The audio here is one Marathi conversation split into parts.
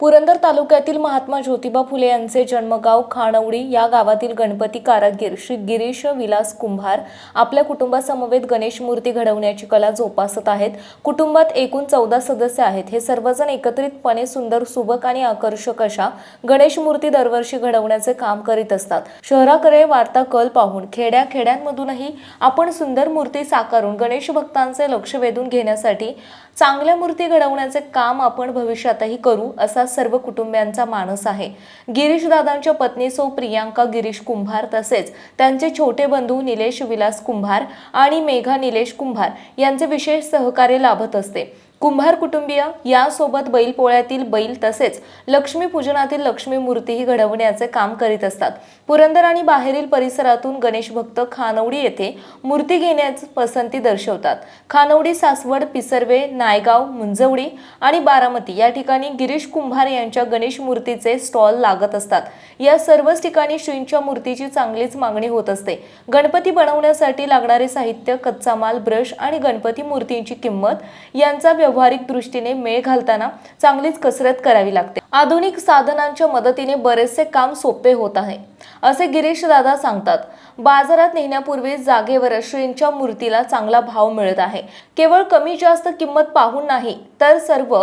पुरंदर तालुक्यातील महात्मा ज्योतिबा फुले यांचे जन्मगाव खाणवडी या गावातील गणपती कारागीर श्री गिरीश विलास कुंभार आपल्या कुटुंबासमवेत गणेश मूर्ती घडवण्याची कला जोपासत आहेत. कुटुंबात एकूण चौदा सदस्य आहेत. हे सर्वजण एकत्रितपणे सुंदर सुबक आणि आकर्षक अशा गणेश मूर्ती दरवर्षी घडवण्याचे काम करीत असतात. शहराकडे वार्ता कल पाहून खेड्या खेड्यांमधूनही आपण सुंदर मूर्ती साकारून गणेश भक्तांचे लक्ष वेधून घेण्यासाठी चांगल्या मूर्ती घडवण्याचे काम आपण भविष्यातही करू असा सर्व कुटुंबियांचा मानस आहे. गिरीश दादांच्या पत्नी सौ प्रियांका गिरीश कुंभार तसेच त्यांचे छोटे बंधू निलेश विलास कुंभार आणि मेघा निलेश कुंभार यांचे विशेष सहकार्य लाभत असते. कुंभार कुटुंबीय यासोबत बैलपोळ्यातील बैल तसेच लक्ष्मीपूजनातील लक्ष्मी मूर्तीही घडवण्याचे काम करीत असतात. पुरंदर आणि बाहेरील परिसरातून गणेश भक्त खानवडी येथे मूर्ती घेण्यास पसंती दर्शवतात. खानवडी सासवड पिसर्वे नायगाव मुंजवडी आणि बारामती या ठिकाणी गिरीश कुंभार यांच्या गणेश मूर्तीचे स्टॉल लागत असतात. या सर्वच ठिकाणी श्रींच्या मूर्तीची चांगलीच मागणी होत असते. गणपती बनवण्यासाठी लागणारे साहित्य कच्चा माल ब्रश आणि गणपती मूर्तींची किंमत यांचा व्यावहारिक दृष्टीने मेळ घालताना चांगलीच कसरत करावी लागते. आधुनिक साधनांच्या मदतीने बरेचसे काम सोपे होत आहे. असे गिरीश दादा सांगतात बाजारात नेण्यापूर्वी जागेवर श्रींच्या मूर्तीला चांगला भाव मिळत आहे. केवळ कमी जास्त किंमत पाहून नाही तर सर्व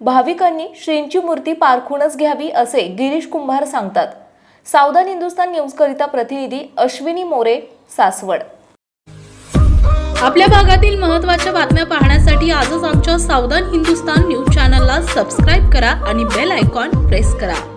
भाविकांनी श्रींची मूर्ती पारखूनच घ्यावी असे गिरीश कुंभार सांगतात. सावधान हिंदुस्तान न्यूजकरिता प्रतिनिधी अश्विनी मोरे सासवड. आपल्या भागातील महत्त्वाच्या बातम्या पाहण्यासाठी आजच आमच्या सावधान हिंदुस्तान न्यूज चॅनलला सबस्क्राईब करा आणि बेल आयकॉन प्रेस करा.